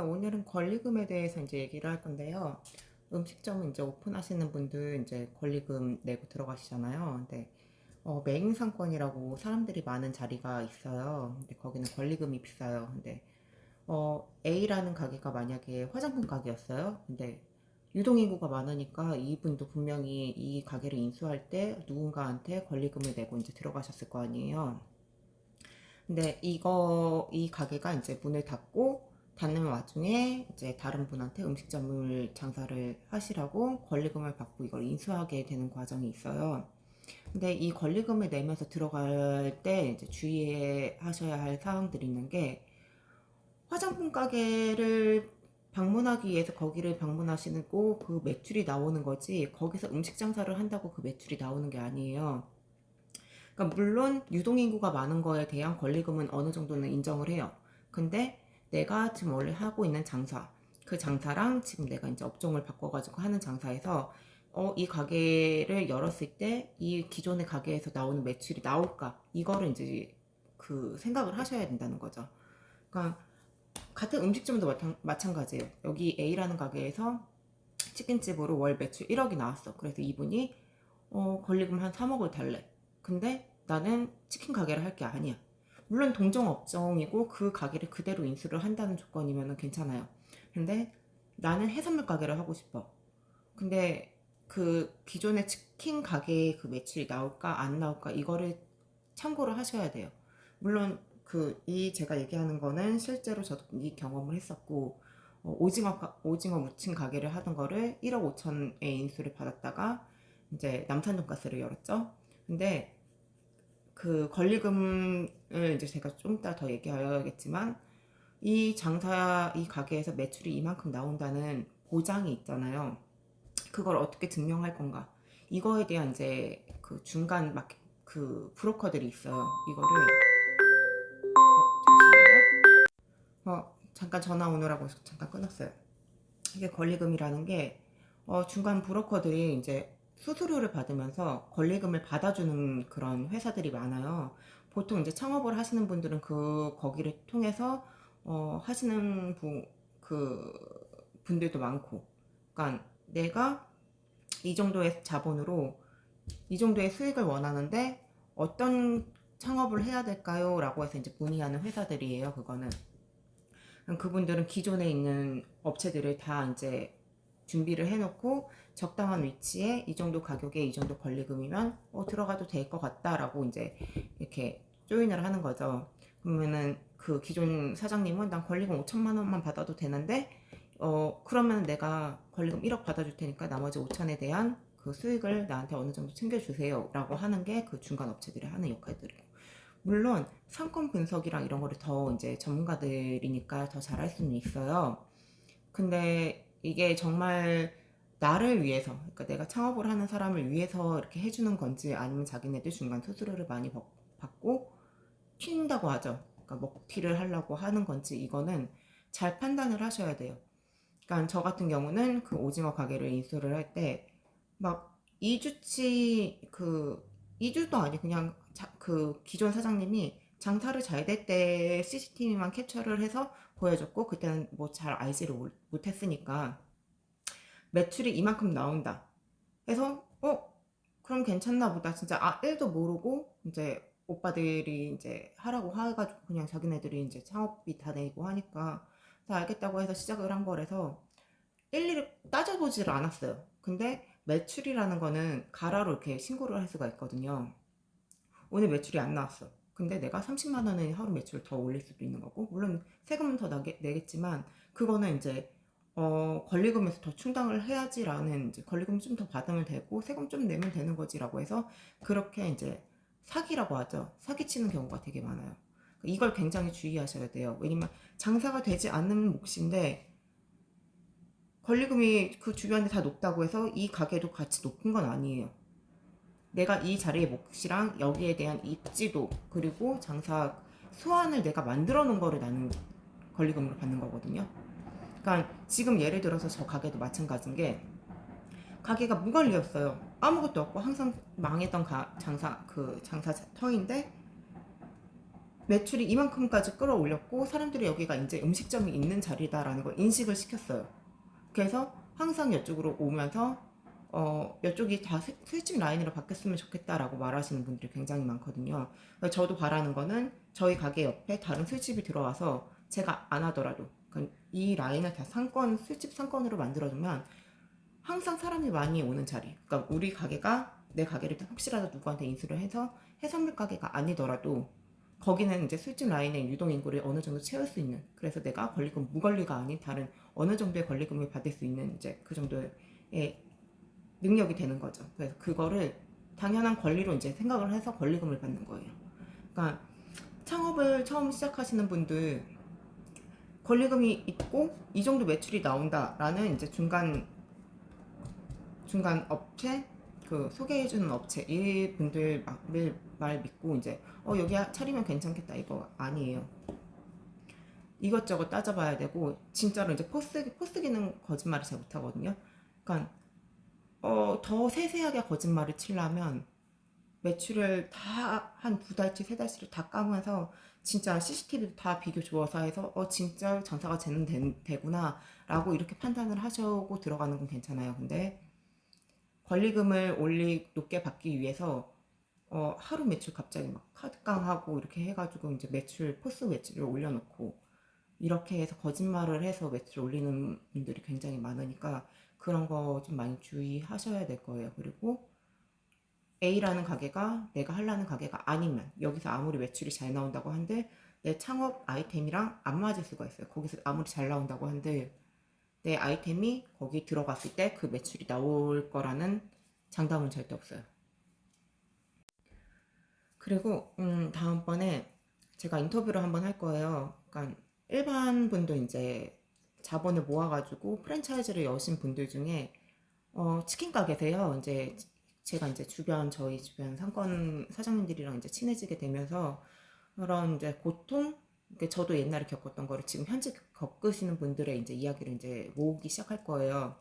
오늘은 권리금에 대해서 이제 얘기를 할 건데요. 음식점 이제 오픈하시는 분들 이제 권리금 내고 들어가시잖아요. 근데 어, 메인 상권이라고 사람들이 많은 자리가 있어요. 근데 거기는 권리금이 비싸요. 근데 어, A라는 가게가 만약에 화장품 가게였어요. 근데 유동인구가 많으니까 이분도 분명히 이 가게를 인수할 때 누군가한테 권리금을 내고 이제 들어가셨을 거 아니에요. 근데 이거 이 가게가 이제 문을 닫고 닫는 와중에 이제 다른 분한테 음식점을 장사를 하시라고 권리금을 받고 이걸 인수하게 되는 과정이 있어요. 근데 이 권리금을 내면서 들어갈 때 이제 주의하셔야 할 사항들이 있는 게 화장품 가게를 방문하기 위해서 거기를 방문하시고 그 매출이 나오는 거지 거기서 음식 장사를 한다고 그 매출이 나오는 게 아니에요. 그러니까 물론 유동인구가 많은 거에 대한 권리금은 어느 정도는 인정을 해요. 근데 내가 지금 원래 하고 있는 장사, 그 장사랑 지금 내가 이제 업종을 바꿔가지고 하는 장사에서 어, 이 가게를 열었을 때 이 기존의 가게에서 나오는 매출이 나올까? 이거를 이제 그 생각을 하셔야 된다는 거죠. 그러니까 같은 음식점도 마찬, 마찬가지예요. 여기 A라는 가게에서 치킨집으로 월 매출 1억이 나왔어. 그래서 이분이 어, 권리금 한 3억을 달래. 근데 나는 치킨 가게를 할 게 아니야. 물론 동종 업종이고 그 가게를 그대로 인수를 한다는 조건이면 괜찮아요. 근데 나는 해산물 가게를 하고 싶어. 근데 그 기존의 치킨 가게의 그 매출이 나올까 안 나올까 이거를 참고를 하셔야 돼요. 물론 그 이 제가 얘기하는 거는 실제로 저도 이 경험을 했었고 어, 오징어 가- 오징어 무침 가게를 하던 거를 1억 5천에 인수를 받았다가 이제 남산 돈가스를 열었죠. 근데 그 권리금을 이제 제가 좀 이따 더 얘기하겠지만 이 장사 이 가게에서 매출이 이만큼 나온다는 보장이 있잖아요. 그걸 어떻게 증명할 건가? 이거에 대한 이제 그 중간 막그 브로커들이 있어요. 이거를 어. 어, 잠깐 전화 오느라고 잠깐 끊었어요. 이게 권리금이라는 게 어, 중간 브로커들이 이제 수수료를 받으면서 권리금을 받아주는 그런 회사들이 많아요. 보통 이제 창업을 하시는 분들은 그 거기를 통해서 어, 하시는 부, 그 분들도 많고, 그러니까 내가 이 정도의 자본으로 이 정도의 수익을 원하는데 어떤 창업을 해야 될까요? 라고 해서 이제 문의하는 회사들이에요. 그거는 그분들은 기존에 있는 업체들을 다 이제 준비를 해놓고 적당한 위치에 이 정도 가격에 이 정도 권리금이면 어, 들어가도 될 것 같다라고 이제 이렇게 조인을 하는 거죠. 그러면은 그 기존 사장님은 난 권리금 5천만 원만 받아도 되는데 어 그러면 내가 권리금 1억 받아줄 테니까 나머지 5천에 대한 그 수익을 나한테 어느 정도 챙겨주세요라고 하는 게 그 중간 업체들이 하는 역할들이고 물론 상권 분석이랑 이런 거를 더 이제 전문가들이니까 더 잘할 수는 있어요. 근데 이게 정말 나를 위해서, 그러니까 내가 창업을 하는 사람을 위해서 이렇게 해주는 건지 아니면 자기네들 중간 수수료를 많이 받- 받고 튄다고 하죠. 그러니까 먹튀를 하려고 하는 건지 이거는 잘 판단을 하셔야 돼요. 그러니까 저 같은 경우는 그 오징어 가게를 인수를 할 때 막 2주치 그 2주도 아니 그냥 자- 그 기존 사장님이 장사를 잘 될 때 CCTV만 캡처를 해서 보여줬고 그때는 뭐 잘 알지를 못- 못했으니까 매출이 이만큼 나온다. 해서 어 그럼 괜찮나 보다. 진짜 아 1도 모르고 이제 오빠들이 이제 하라고 해가지고 그냥 자기네들이 이제 창업비 다 내고 하니까 다 알겠다고 해서 시작을 한 거라서 일일이 따져보지를 않았어요. 근데 매출이라는 거는 가라로 이렇게 신고를 할 수가 있거든요. 오늘 매출이 안 나왔어. 근데 내가 30만 원의 하루 매출을 더 올릴 수도 있는 거고, 물론 세금은 더 나게, 내겠지만, 그거는 이제, 어, 권리금에서 더 충당을 해야지라는, 이제 권리금 좀 더 받으면 되고, 세금 좀 내면 되는 거지라고 해서, 그렇게 이제 사기라고 하죠. 사기치는 경우가 되게 많아요. 이걸 굉장히 주의하셔야 돼요. 왜냐면 장사가 되지 않는 몫인데, 권리금이 그 주변에 다 높다고 해서 이 가게도 같이 높은 건 아니에요. 내가 이 자리의 몫이랑 여기에 대한 입지도 그리고 장사 수완을 내가 만들어 놓은 거를 나는 권리금으로 받는 거거든요. 그러니까 지금 예를 들어서 저 가게도 마찬가지인 게 가게가 무관리였어요. 아무것도 없고 항상 망했던 가- 장사 그 장사 터인데 매출이 이만큼까지 끌어올렸고 사람들이 여기가 이제 음식점이 있는 자리다라는 걸 인식을 시켰어요. 그래서 항상 이쪽으로 오면서 어, 이쪽이 다 술- 술집 라인으로 바뀌었으면 좋겠다라고 말하시는 분들이 굉장히 많거든요. 저도 바라는 거는 저희 가게 옆에 다른 술집이 들어와서 제가 안 하더라도 이 라인을 다 상권 술집 상권으로 만들어주면 항상 사람이 많이 오는 자리. 그러니까 우리 가게가 내 가게를 혹시라도 누구한테 인수를 해서 해산물 가게가 아니더라도 거기는 이제 술집 라인의 유동 인구를 어느 정도 채울 수 있는 그래서 내가 권리금 무권리가 아닌 다른 어느 정도의 권리금을 받을 수 있는 이제 그 정도의 능력이 되는 거죠. 그래서 그거를 당연한 권리로 이제 생각을 해서 권리금을 받는 거예요. 그러니까 창업을 처음 시작하시는 분들 권리금이 있고 이 정도 매출이 나온다라는 이제 중간 중간 업체 그 소개해주는 업체 이 분들 막 말- 말 믿고 이제 어 여기 차리면 괜찮겠다 이거 아니에요. 이것저것 따져봐야 되고 진짜로 이제 포스 포스기는 거짓말을 잘 못하거든요. 그러니까 어, 더 세세하게 거짓말을 치려면 매출을 다 한 두 달치 세 달치를 다 까면서 진짜 CCTV 다 비교 조사해서 어 진짜 장사가 쟤는 되, 되구나 라고 이렇게 판단을 하시고 들어가는 건 괜찮아요. 근데 권리금을 올리 높게 받기 위해서 어, 하루 매출 갑자기 막 카드깡하고 이렇게 해가지고 이제 매출 포스 매출을 올려놓고 이렇게 해서 거짓말을 해서 매출을 올리는 분들이 굉장히 많으니까 그런 거 좀 많이 주의하셔야 될 거예요. 그리고 A라는 가게가 내가 하려는 가게가 아니면 여기서 아무리 매출이 잘 나온다고 한들 내 창업 아이템이랑 안 맞을 수가 있어요. 거기서 아무리 잘 나온다고 한들 내 아이템이 거기 들어갔을 때 그 매출이 나올 거라는 장담은 절대 없어요. 그리고 음, 다음번에 제가 인터뷰를 한번 할 거예요. 그러니까 일반 분도 이제 자본을 모아가지고 프랜차이즈를 여신 분들 중에 어, 치킨 가게세요. 이제 제가 이제 주변 저희 주변 상권 사장님들이랑 이제 친해지게 되면서 그런 이제 고통, 저도 옛날에 겪었던 거를 지금 현재 겪으시는 분들의 이제 이야기를 이제 모으기 시작할 거예요.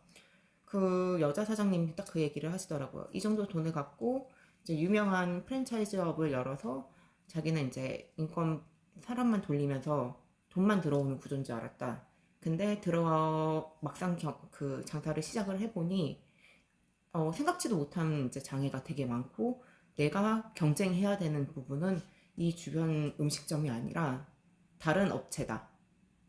그 여자 사장님이 딱 그 얘기를 하시더라고요. 이 정도 돈을 갖고 이제 유명한 프랜차이즈업을 열어서 자기는 이제 인건 사람만 돌리면서 돈만 들어오는 구조인 줄 알았다. 근데 들어 막상 겨, 그 장사를 시작을 해보니 어, 생각지도 못한 이제 장애가 되게 많고 내가 경쟁해야 되는 부분은 이 주변 음식점이 아니라 다른 업체다.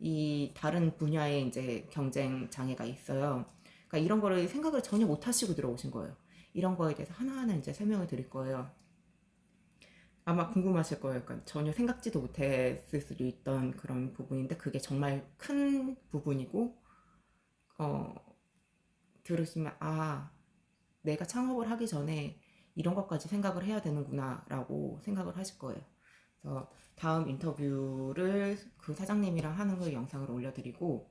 이 다른 분야에 이제 경쟁 장애가 있어요. 그러니까 이런 거를 생각을 전혀 못 하시고 들어오신 거예요. 이런 거에 대해서 하나하나 이제 설명을 드릴 거예요. 아마 궁금하실 거예요. 그러니까 전혀 생각지도 못했을 수도 있던 그런 부분인데 그게 정말 큰 부분이고 어, 들으시면 아 내가 창업을 하기 전에 이런 것까지 생각을 해야 되는구나라고 생각을 하실 거예요. 그래서 다음 인터뷰를 그 사장님이랑 하는 걸 영상을 올려드리고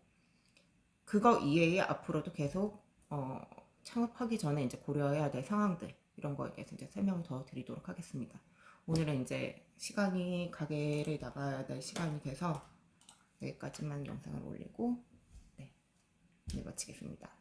그거 이외에 앞으로도 계속 어, 창업하기 전에 이제 고려해야 될 상황들 이런 거에 대해서 이제 설명을 더 드리도록 하겠습니다. 오늘은 이제 시간이 가게를 나가야 될 시간이 돼서 여기까지만 영상을 올리고 네, 네 마치겠습니다.